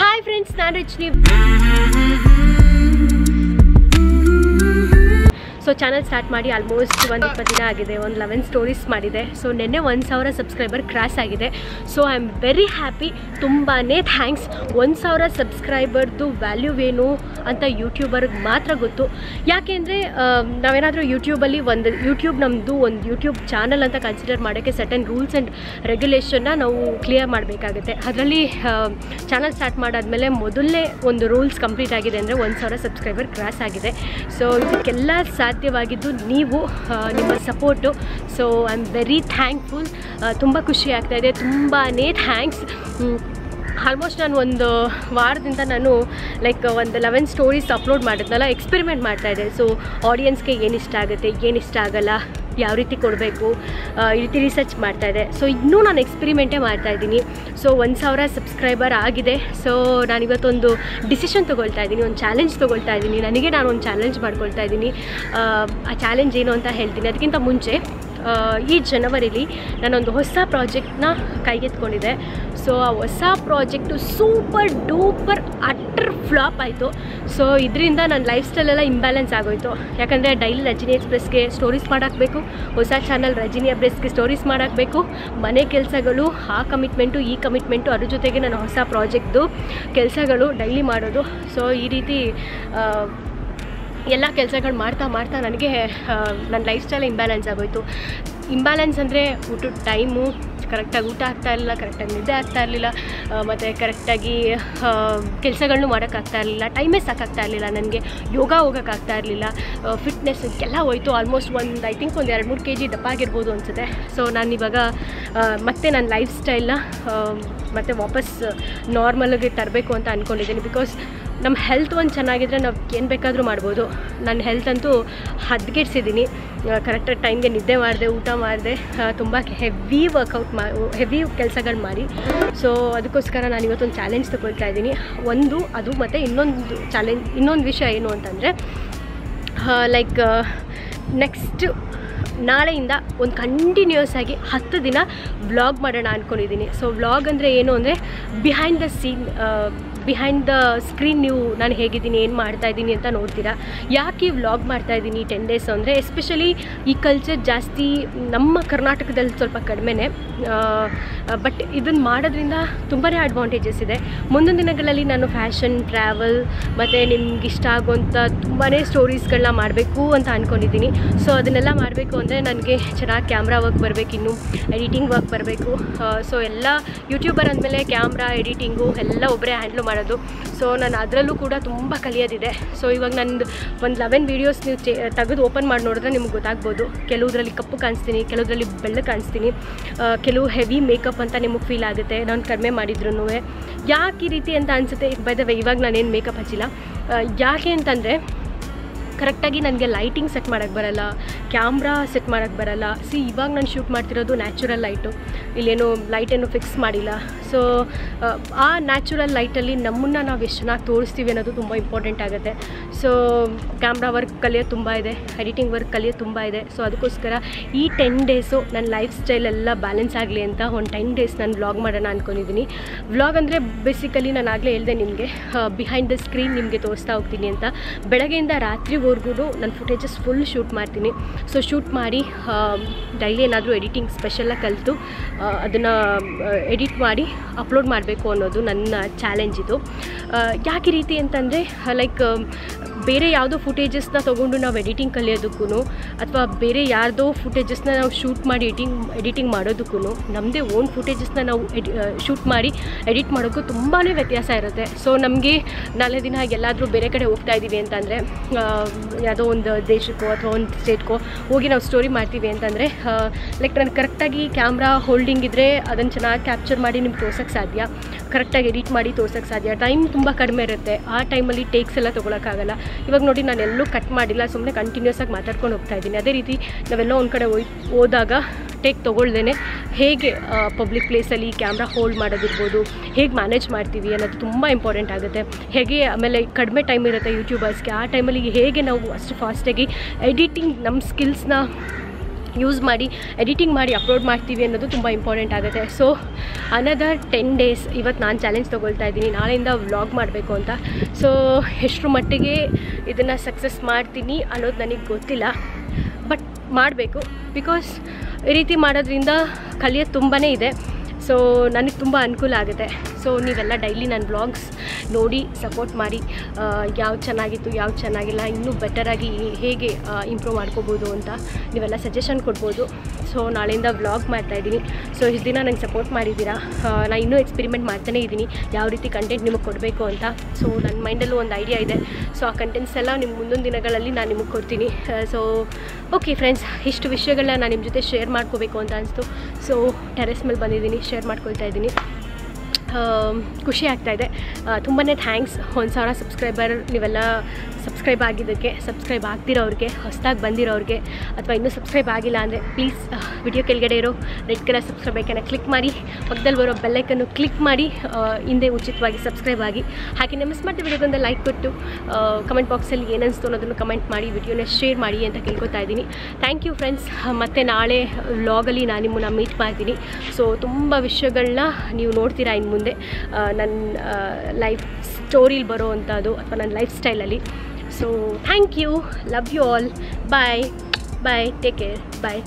Hi friends ನಾನು Rachani so channel start ಮಾಡಿ almost ಒಂದು ಇಪ್ಪತ್ತು ದಿನ ಆಗಿದೆ, ಒಂದು ಲೆವೆನ್ ಸ್ಟೋರೀಸ್ ಮಾಡಿದೆ. ಸೊ ನಿನ್ನೆ ಒಂದು ಸಾವಿರ ಸಬ್ಸ್ಕ್ರೈಬರ್ ಕ್ರಾಸ್ ಆಗಿದೆ. So I am very happy ತುಂಬಾ ಥ್ಯಾಂಕ್ಸ್ ಒಂದು ಸಾವಿರ ಸಬ್ಸ್ಕ್ರೈಬರ್ದು ವ್ಯಾಲ್ಯೂ ಏನು? ಅಂತ ಯೂಟ್ಯೂಬರ್ಗೆ ಮಾತ್ರ ಗೊತ್ತು. ಯಾಕೆಂದರೆ ನಾವೇನಾದರೂ ಯೂಟ್ಯೂಬಲ್ಲಿ ಒಂದು, ಯೂಟ್ಯೂಬ್ ನಮ್ಮದು ಒಂದು ಯೂಟ್ಯೂಬ್ ಚಾನಲ್ ಅಂತ ಕನ್ಸಿಡರ್ ಮಾಡೋಕ್ಕೆ ಸರ್ಟನ್ ರೂಲ್ಸ್ ಆ್ಯಂಡ್ ರೆಗ್ಯುಲೇಷನ್ನ ನಾವು ಕ್ಲಿಯರ್ ಮಾಡಬೇಕಾಗುತ್ತೆ. ಅದರಲ್ಲಿ ಚಾನಲ್ ಸ್ಟಾರ್ಟ್ ಮಾಡಾದಮೇಲೆ ಮೊದಲನೇ ಒಂದು ರೂಲ್ಸ್ ಕಂಪ್ಲೀಟ್ ಆಗಿದೆ ಅಂದರೆ ಒಂದು ಸಾವಿರ ಸಬ್ಸ್ಕ್ರೈಬರ್ ಕ್ರಾಸ್ ಆಗಿದೆ. ಸೊ ಇದಕ್ಕೆಲ್ಲ ಸಾಧ್ಯವಾಗಿದ್ದು ನೀವು ನಿಮ್ಮ support so I am very thankful ತುಂಬ ಖುಷಿ ಆಗ್ತಾಯಿದೆ ತುಂಬಾ ಥ್ಯಾಂಕ್ಸ್ ಆಲ್ಮೋಸ್ಟ್ ನಾನು ಒಂದು ವಾರದಿಂದ ನಾನು ಲೈಕ್ ಒಂದು ಲೆವೆನ್ ಸ್ಟೋರೀಸ್ ಅಪ್ಲೋಡ್ ಮಾಡಿದ್ನಲ್ಲ ಎಕ್ಸ್ಪೆರಿಮೆಂಟ್ ಮಾಡ್ತಾಯಿದ್ದೆ ಸೊ ಆಡಿಯನ್ಸ್ಗೆ ಏನು ಇಷ್ಟ ಆಗುತ್ತೆ ಏನು ಇಷ್ಟ ಆಗಲ್ಲ ಯಾವ ರೀತಿ ಕೊಡಬೇಕು ಈ ರೀತಿ ರಿಸರ್ಚ್ ಮಾಡ್ತಾಯಿದ್ದೆ ಸೊ ಇನ್ನೂ ನಾನು ಎಕ್ಸ್ಪೆರಿಮೆಂಟೇ ಮಾಡ್ತಾಯಿದ್ದೀನಿ ಸೊ ಒಂದು ಸಾವಿರ ಸಬ್ಸ್ಕ್ರೈಬರ್ ಆಗಿದೆ. ಸೊ ನಾನಿವತ್ತೊಂದು ಡಿಸಿಷನ್ ತೊಗೊಳ್ತಾ ಇದ್ದೀನಿ ಒಂದು ಚಾಲೆಂಜ್ ತೊಗೊಳ್ತಾ ಇದ್ದೀನಿ. ನನಗೆ ನಾನು ಒಂದು ಚಾಲೆಂಜ್ ಮಾಡ್ಕೊಳ್ತಾ ಇದ್ದೀನಿ. ಆ, ಚಾಲೆಂಜ್ ಏನು ಅಂತ ಹೇಳ್ತೀನಿ. ಅದಕ್ಕಿಂತ ಮುಂಚೆ ಈ ಜನವರಿಲಿ ನಾನೊಂದು ಹೊಸ ಪ್ರಾಜೆಕ್ಟ್ನ ಕೈಗೆತ್ಕೊಂಡಿದ್ದೆ ಸೊ ಆ ಹೊಸ project super duper utter flop ಆಯಿತು. ಸೊ ಇದರಿಂದ ನನ್ನ ಲೈಫ್ ಸ್ಟೈಲೆಲ್ಲ ಇಂಬ್ಯಾಲೆನ್ಸ್ ಆಗೋಯಿತು. ಯಾಕಂದರೆ ಡೈಲಿ ರಜಿನಿ ಎಕ್ಸ್ಪ್ರೆಸ್ಗೆ ಸ್ಟೋರೀಸ್ ಮಾಡಾಕಬೇಕು, ಹೊಸ ಚಾನಲ್ ರಜನಿ ಎಕ್ಸ್ಪ್ರೆಸ್ಗೆ ಸ್ಟೋರೀಸ್ ಮಾಡಾಕಬೇಕು, ಮನೆ ಕೆಲಸಗಳು, ಆ ಕಮಿಟ್ಮೆಂಟು ಈ ಕಮಿಟ್ಮೆಂಟು ಅದ್ರ ಜೊತೆಗೆ ನಾನು ಹೊಸ ಪ್ರಾಜೆಕ್ಟ್ದು ಕೆಲಸಗಳು ಡೈಲಿ ಮಾಡೋದು. ಸೊ ಈ ರೀತಿ ಎಲ್ಲ ಕೆಲಸಗಳು ಮಾಡ್ತಾ ಮಾಡ್ತಾ ನನಗೆ ನನ್ನ ಲೈಫ್ ಸ್ಟೈಲ್ ಇಂಬ್ಯಾಲೆನ್ಸ್ ಆಗೋಯ್ತು. ಇಂಬ್ಯಾಲೆನ್ಸ್ ಅಂದರೆ ಊಟದ ಟೈಮು ಕರೆಕ್ಟಾಗಿ ಊಟ ಆಗ್ತಾ ಇರಲಿಲ್ಲ ಕರೆಕ್ಟಾಗಿ ನಿದ್ದೆ ಆಗ್ತಾ ಇರಲಿಲ್ಲ ಮತ್ತು ಕರೆಕ್ಟಾಗಿ ಕೆಲಸಗಳನ್ನೂ ಮಾಡೋಕ್ಕಾಗ್ತಾ ಇರಲಿಲ್ಲ ಟೈಮೇ ಸಾಕಾಗ್ತಾ ಇರಲಿಲ್ಲ ನನಗೆ. ಯೋಗ ಹೋಗೋಕ್ಕಾಗ್ತಾ ಇರಲಿಲ್ಲ ಫಿಟ್ನೆಸ್ ಎಲ್ಲ ಹೋಯ್ತು ಆಲ್ಮೋಸ್ಟ್ ಒಂದು ಐ ಥಿಂಕ್ ಒಂದು ಎರಡು ಮೂರು ಕೆ ಜಿ ದಪ್ಪ ಆಗಿರ್ಬೋದು ಅನಿಸುತ್ತೆ. ಸೊ ನಾನು ಇವಾಗ ಮತ್ತೆ ನನ್ನ ಲೈಫ್ ಸ್ಟೈಲ್ನ ಮತ್ತು ವಾಪಸ್ ನಾರ್ಮಲಾಗಿ ತರಬೇಕು ಅಂತ ಅಂದ್ಕೊಂಡಿದ್ದೀನಿ ಬಿಕಾಸ್ ನಮ್ಮ ಹೆಲ್ತ್ ಒಂದು ಚೆನ್ನಾಗಿದ್ದರೆ ನಾವು ಏನು ಬೇಕಾದರೂ ಮಾಡ್ಬೋದು. ನನ್ನ ಹೆಲ್ತ್ ಅಂತೂ ಹದ್ಗೆಡ್ಸಿದ್ದೀನಿ. ಕರೆಕ್ಟಾಗಿ ಟೈಮ್ಗೆ ನಿದ್ದೆ ಮಾಡಿದೆ, ಊಟ ಮಾಡಿದೆ ತುಂಬ ಹೆವಿ ವರ್ಕೌಟ್ ಮಾ ಹೆವಿ ಕೆಲಸಗಳು ಮಾಡಿ. ಸೊ ಅದಕ್ಕೋಸ್ಕರ ನಾನು ಇವತ್ತೊಂದು ಚಾಲೆಂಜ್ ತೊಗೊಳ್ತಾ ಇದ್ದೀನಿ. ಒಂದು, ಅದು ಮತ್ತು ಇನ್ನೊಂದು ಚಾಲೆಂಜ್ ಇನ್ನೊಂದು ವಿಷಯ ಏನು ಅಂತಂದರೆ ಲೈಕ್ ನೆಕ್ಸ್ಟ್ ನಾಳೆಯಿಂದ ಒಂದು ಕಂಟಿನ್ಯೂಸ್ ಆಗಿ ಹತ್ತು ದಿನ ವ್ಲಾಗ್ ಮಾಡೋಣ ಅಂದ್ಕೊಂಡಿದ್ದೀನಿ ಸೊ ವ್ಲಾಗ್ ಅಂದರೆ ಏನು ಅಂದರೆ behind the scene behind the screen ನೀವು ನಾನು ಹೇಗಿದ್ದೀನಿ, ಏನು ಮಾಡ್ತಾ ಇದ್ದೀನಿ ಅಂತ ನೋಡ್ತೀರಾ? ಯಾಕೆ ಈ ವ್ಲಾಗ್ ಮಾಡ್ತಾ ಇದ್ದೀನಿ ಟೆನ್ ಡೇಸ್ ಅಂದರೆ ಎಸ್ಪೆಷಲಿ ಈ ಕಲ್ಚರ್ ಜಾಸ್ತಿ ನಮ್ಮ ಕರ್ನಾಟಕದಲ್ಲಿ ಸ್ವಲ್ಪ ಕಡಿಮೆನೇ. ಬಟ್ ಇದನ್ನು ಮಾಡೋದ್ರಿಂದ ತುಂಬಾ ಅಡ್ವಾಂಟೇಜಸ್ ಇದೆ. ಮುಂದಿನ ದಿನಗಳಲ್ಲಿ ನಾನು ಫ್ಯಾಷನ್ ಟ್ರಾವೆಲ್ ಮತ್ತು ನಿಮ್ಗೆ ಇಷ್ಟ ಆಗುವಂಥ ತುಂಬಾ ಸ್ಟೋರೀಸ್ಗಳನ್ನ ಮಾಡಬೇಕು ಅಂತ ಅಂದ್ಕೊಂಡಿದ್ದೀನಿ ಸೊ ಅದನ್ನೆಲ್ಲ ಮಾಡಬೇಕು ಅಂದರೆ ನನಗೆ ಚೆನ್ನಾಗಿ ಕ್ಯಾಮ್ರಾ ವರ್ಕ್ ಬರಬೇಕು ಇನ್ನು ಎಡಿಟಿಂಗ್ ವರ್ಕ್ ಬರಬೇಕು. ಸೊ ಎಲ್ಲ ಯೂಟ್ಯೂಬರ್ ಅಂದಮೇಲೆ ಕ್ಯಾಮ್ರಾ ಎಡಿಟಿಂಗು ಎಲ್ಲ ಒಬ್ಬರೇ ಹ್ಯಾಂಡ್ಲ್ ಮಾಡೋದು. ಸೊ ನಾನು ಅದರಲ್ಲೂ ಕೂಡ ತುಂಬ ಕಲಿಯೋದಿದೆ. ಸೊ ಇವಾಗ ನಂದು ಒಂದು ಲೆವೆನ್ ವೀಡಿಯೋಸ್ ನೀವು ಚೆ, ತೆಗೆದು ಓಪನ್ ಮಾಡಿ ನೋಡಿದ್ರೆ ನಿಮ್ಗೆ ಗೊತ್ತಾಗ್ಬೋದು. ಕೆಲವುದರಲ್ಲಿ ಕಪ್ಪು ಕಾಣಿಸ್ತೀನಿ, ಕೆಲವುದರಲ್ಲಿ ಬೆಳ್ಳು ಕಾಣಿಸ್ತೀನಿ. ಕೆಲವು ಹೆವಿ ಮೇಕಪ್ ಅಂತ ನಿಮಗೆ ಫೀಲ್ ಆಗುತ್ತೆ. ನಾನು ಕಡಿಮೆ ಮಾಡಿದ್ರು ಯಾಕೆ ಈ ರೀತಿ ಅಂತ ಅನಿಸುತ್ತೆ? ಬೈ ದ ಇವಾಗ ನಾನೇನು ಮೇಕಪ್ ಹಚ್ಚಿಲ್ಲ. ಯಾಕೆ ಅಂತಂದರೆ ಕರೆಕ್ಟಾಗಿ ನನಗೆ ಲೈಟಿಂಗ್ ಸೆಟ್ ಮಾಡೋಕ್ಕೆ ಬರಲ್ಲ, ಕ್ಯಾಮ್ರಾ ಸೆಟ್ ಮಾಡೋಕ್ಕೆ ಬರಲ್ಲ. ಸಿ ಇವಾಗ ನಾನು ಶೂಟ್ ಮಾಡ್ತಿರೋದು ನ್ಯಾಚುರಲ್ ಲೈಟು ಇಲ್ಲೇನು ಲೈಟೇನು ಫಿಕ್ಸ್ ಮಾಡಿಲ್ಲ. ಸೊ ಆ ನ್ಯಾಚುರಲ್ ಲೈಟಲ್ಲಿ ನಮ್ಮನ್ನು ನಾವು ಎಷ್ಟು ಚೆನ್ನಾಗಿ ತೋರಿಸ್ತೀವಿ ಅನ್ನೋದು ತುಂಬ ಇಂಪಾರ್ಟೆಂಟ್ ಆಗುತ್ತೆ. ಸೊ ಕ್ಯಾಮ್ರಾ ವರ್ಕ್ ಕಲಿಯೋದು ತುಂಬ ಇದೆ ಎಡಿಟಿಂಗ್ ವರ್ಕ್ ಕಲಿಯೋದು ತುಂಬ ಇದೆ. ಸೊ ಅದಕ್ಕೋಸ್ಕರ ಈ ಟೆನ್ ಡೇಸು ನನ್ನ ಲೈಫ್ ಸ್ಟೈಲ್ ಎಲ್ಲ ಬ್ಯಾಲೆನ್ಸ್ ಆಗಲಿ ಅಂತ ಒಂದು ಟೆನ್ ಡೇಸ್ ನಾನು ವ್ಲಾಗ್ ಮಾಡೋಣ ಅಂದ್ಕೊಂಡಿದ್ದೀನಿ ವ್ಲಾಗ್ ಅಂದರೆ ಬೇಸಿಕಲಿ ನಾನು ಆಗಲೇ ಹೇಳಿದೆ ನಿಮಗೆ ಬಿಹೈಂಡ್ ದ ಸ್ಕ್ರೀನ್ ನಿಮಗೆ ತೋರಿಸ್ತಾ ಹೋಗ್ತೀನಿ ಅಂತ. ಬೆಳಗ್ಗೆಯಿಂದ ರಾತ್ರಿವರೆಗೂ ನಾನು ಫುಟೇಜಸ್ ಫುಲ್ ಶೂಟ್ ಮಾಡ್ತೀನಿ. ಸೊ ಶೂಟ್ ಮಾಡಿ ಡೈಲಿ ಏನಾದರೂ ಎಡಿಟಿಂಗ್ ಸ್ಪೆಷಲ್ಲಾಗಿ ಕಲಿತು ಅದನ್ನು ಎಡಿಟ್ ಮಾಡಿ ಅಪ್ಲೋಡ್ ಮಾಡಬೇಕು ಅನ್ನೋದು ನನ್ನ ಚಾಲೆಂಜ್ ಇದು. ಯಾಕೆ ರೀತಿ ಅಂತಂದರೆ ಲೈಕ್ ಬೇರೆ ಯಾವುದೋ ಫುಟೇಜಸ್ನ ತೊಗೊಂಡು ನಾವು ಎಡಿಟಿಂಗ್ ಕಲಿಯೋದಕ್ಕೂ ಅಥವಾ ಬೇರೆ ಯಾರ್ದೋ ಫುಟೇಜಸ್ನ ನಾವು ಶೂಟ್ ಮಾಡಿ ಎಡಿಟಿಂಗ್ ಎಡಿಟಿಂಗ್ ಮಾಡೋದಕ್ಕೂ ನಮ್ಮದೇ ಓನ್ ಫುಟೇಜಸ್ನ ನಾವು ಎಡಿ ಶೂಟ್ ಮಾಡಿ ಎಡಿಟ್ ಮಾಡೋಕ್ಕೂ ತುಂಬಾ ವ್ಯತ್ಯಾಸ ಇರುತ್ತೆ. ಸೊ ನಮಗೆ ನಾಲ್ಕು ದಿನ ಎಲ್ಲಾದರೂ ಬೇರೆ ಕಡೆ ಹೋಗ್ತಾ ಇದ್ದೀವಿ ಅಂತಂದರೆ ಯಾವುದೋ ಒಂದು ದೇಶಕ್ಕೋ ಅಥವಾ ಒಂದು ಸ್ಟೇಟ್ಗೋ ಹೋಗಿ ನಾವು ಸ್ಟೋರಿ ಮಾಡ್ತೀವಿ ಅಂತಂದರೆ ಲೈಕ್ ನಾನು ಕರೆಕ್ಟಾಗಿ ಕ್ಯಾಮ್ರಾ ಹೋಲ್ಡಿಂಗ್ ಇದ್ದರೆ ಅದನ್ನು ಚೆನ್ನಾಗಿ ಕ್ಯಾಪ್ಚರ್ ಮಾಡಿ ನಿಮ್ಗೆ ತೋರ್ಸೋಕ್ಕೆ ಸಾಧ್ಯ. ಕರೆಕ್ಟಾಗಿ ಎಡಿಟ್ ಮಾಡಿ ತೋರ್ಸೋಕ್ಕೆ ಸಾಧ್ಯ. ಟೈಮ್ ತುಂಬ ಕಡಿಮೆ ಇರುತ್ತೆ. ಆ ಟೈಮಲ್ಲಿ ಟೇಕ್ಸ್ ಎಲ್ಲ ತೊಗೊಳಕ್ಕಾಗಲ್ಲ ಇವಾಗ ನೋಡಿ ನಾನು ಎಲ್ಲೂ ಕಟ್ ಮಾಡಿಲ್ಲ ಸುಮ್ಮನೆ ಕಂಟಿನ್ಯೂಸ್ ಆಗಿ ಮಾತಾಡ್ಕೊಂಡು ಹೋಗ್ತಾ ಇದ್ದೀನಿ. ಅದೇ ರೀತಿ ನಾವೆಲ್ಲ ಒಂದು ಕಡೆ ಹೋಯ್ ಹೋದಾಗ ಟೇಕ್ ತೊಗೊಳ್ದೇನೆ ಹೇಗೆ ಪಬ್ಲಿಕ್ ಪ್ಲೇಸಲ್ಲಿ ಕ್ಯಾಮ್ರಾ ಹೋಲ್ಡ್ ಮಾಡೋದಿರ್ಬೋದು, ಹೇಗೆ ಮ್ಯಾನೇಜ್ ಮಾಡ್ತೀವಿ ಅನ್ನೋದು ತುಂಬ ಇಂಪಾರ್ಟೆಂಟ್ ಆಗುತ್ತೆ. ಹೇಗೆ ಆಮೇಲೆ ಕಡಿಮೆ ಟೈಮ್ ಇರುತ್ತೆ ಯೂಟ್ಯೂಬರ್ಸ್ಗೆ ಆ ಟೈಮಲ್ಲಿ ಹೇಗೆ ನಾವು ಅಷ್ಟು ಫಾಸ್ಟಾಗಿ ಎಡಿಟಿಂಗ್ ನಮ್ಮ ಸ್ಕಿಲ್ಸ್ನ ಯೂಸ್ ಮಾಡಿ ಎಡಿಟಿಂಗ್ ಮಾಡಿ ಅಪ್ಲೋಡ್ ಮಾಡ್ತೀವಿ ಅನ್ನೋದು ತುಂಬ ಇಂಪಾರ್ಟೆಂಟ್ ಆಗುತ್ತೆ. ಸೊ ಅನದರ್ ಟೆನ್ ಡೇಸ್ ಇವತ್ತು ನಾನು ಚಾಲೆಂಜ್ ತೊಗೊಳ್ತಾ ಇದ್ದೀನಿ. ನಾಳೆಯಿಂದ ವ್ಲಾಗ್ ಮಾಡಬೇಕು ಅಂತ. ಸೊ ಎಷ್ಟರ ಮಟ್ಟಿಗೆ ಇದನ್ನು ಸಕ್ಸಸ್ ಮಾಡ್ತೀನಿ ಅನ್ನೋದು ನನಗೆ ಗೊತ್ತಿಲ್ಲ. ಬಟ್ ಮಾಡಬೇಕು. ಬಿಕಾಸ್ ಈ ರೀತಿ ಮಾಡೋದ್ರಿಂದ ಕಲಿಯೋದು ತುಂಬಾ ಇದೆ. ಸೊ ನನಗೆ ತುಂಬ ಅನುಕೂಲ ಆಗುತ್ತೆ. ಸೊ ನೀವೆಲ್ಲ ಡೈಲಿ ನನ್ನ ವ್ಲಾಗ್ಸ್ ನೋಡಿ ಸಪೋರ್ಟ್ ಮಾಡಿ ಯಾವ ಚೆನ್ನಾಗಿತ್ತು, ಯಾವ ಚೆನ್ನಾಗಿಲ್ಲ, ಇನ್ನೂ ಬೆಟರಾಗಿ ಹೇಗೆ ಇಂಪ್ರೂವ್ ಮಾಡ್ಕೋಬೋದು ಅಂತ ನೀವೆಲ್ಲ ಸಜೆಷನ್ ಕೊಡ್ಬೋದು. ಸೊ ನಾಳೆಯಿಂದ ವ್ಲಾಗ್ ಮಾಡ್ತಾಯಿದ್ದೀನಿ ಸೊ ಇಷ್ಟು ದಿನ ನಂಗೆ ಸಪೋರ್ಟ್ ಮಾಡಿದ್ದೀರಾ? ನಾನು ಇನ್ನೂ ಎಕ್ಸ್ಪೆರಿಮೆಂಟ್ ಮಾಡ್ತಾನೇ ಇದ್ದೀನಿ. ಯಾವ ರೀತಿ ಕಂಟೆಂಟ್ ನಿಮಗೆ ಕೊಡಬೇಕು ಅಂತ. ಸೊ ನನ್ನ ಮೈಂಡಲ್ಲೂ ಒಂದು ಐಡಿಯಾ ಇದೆ. ಸೊ ಆ ಕಂಟೆಂಟ್ಸ್ ಎಲ್ಲ ನಿಮ್ಮ ಮುಂದಿನ ದಿನಗಳಲ್ಲಿ ನಾನು ನಿಮಗೆ ಕೊಡ್ತೀನಿ. ಸೊ ಓಕೆ ಫ್ರೆಂಡ್ಸ್ ಇಷ್ಟು ವಿಷಯಗಳನ್ನ ನಾನು ನಿಮ್ಮ ಜೊತೆ ಶೇರ್ ಮಾಡ್ಕೋಬೇಕು ಅಂತ ಅನಿಸ್ತು. ಸೊ ಟೆರೆಸ್ ಮೇಲೆ ಬಂದಿದ್ದೀನಿ ಶೇರ್ ಮಾಡ್ಕೊಳ್ತಾ ಇದ್ದೀನಿ. ಖುಷಿ ಆಗ್ತಾಯಿದೆ ತುಂಬಾ ಥ್ಯಾಂಕ್ಸ್ ಒಂದು ಸಾವಿರ ಸಬ್ಸ್ಕ್ರೈಬರ್ ನೀವೆಲ್ಲ ಸಬ್ಸ್ಕ್ರೈಬ್ ಆಗಿದ್ದಕ್ಕೆ ಸಬ್ಸ್ಕ್ರೈಬ್ ಆಗ್ತಿರೋರಿಗೆ ಹೊಸದಾಗಿ ಬಂದಿರೋರಿಗೆ ಅಥವಾ ಇನ್ನೂ ಸಬ್ಸ್ಕ್ರೈಬ್ ಆಗಿಲ್ಲ ಅಂದರೆ ಪ್ಲೀಸ್ ವಿಡಿಯೋ ಕೆಳಗಡೆ ಇರೋ ರೆಡ್ ಕಲರ್ ಸಬ್ಸ್ಕ್ರೈಬ್ ಐಕನ್ನ ಕ್ಲಿಕ್ ಮಾಡಿ. ಪಕ್ಕದಲ್ಲಿ ಬರೋ ಬೆಲ್ಲೈಕನ್ನು ಕ್ಲಿಕ್ ಮಾಡಿ ಹಿಂದೆ ಉಚಿತವಾಗಿ ಸಬ್ಸ್ಕ್ರೈಬ್ ಆಗಿ. ಹಾಗೆ ಮಿಸ್ ಸ್ಮಾರ್ಟ್ ವಿಡಿಯೋಗೊಂದು ಲೈಕ್ ಕೊಟ್ಟು ಕಮೆಂಟ್ ಬಾಕ್ಸಲ್ಲಿ ಏನನ್ನಿಸ್ತು ಅನ್ನೋದನ್ನು ಕಮೆಂಟ್ ಮಾಡಿ ವಿಡಿಯೋನ ಶೇರ್ ಮಾಡಿ ಅಂತ ಕೇಳ್ಕೊತಾ ಇದ್ದೀನಿ. ಥ್ಯಾಂಕ್ ಯು ಫ್ರೆಂಡ್ಸ್ ಮತ್ತು ನಾಳೆ ವ್ಲಾಗಲ್ಲಿ ನಾನು ನಿಮ್ಮನ್ನು ಮೀಟ್ ಮಾಡ್ತೀನಿ. ಸೊ ತುಂಬ ವಿಷಯಗಳನ್ನ ನೀವು ನೋಡ್ತೀರಾ ಇನ್ನು ಮುಂದೆ. ನನ್ನ ಲೈಫ್ ಸ್ಟೋರಿಲಿ ಬರೋ ಅಂಥದ್ದು ಅಥವಾ ನನ್ನ ಲೈಫ್ ಸ್ಟೈಲಲ್ಲಿ so thank you. Love you all. Bye. Bye. Take care. Bye.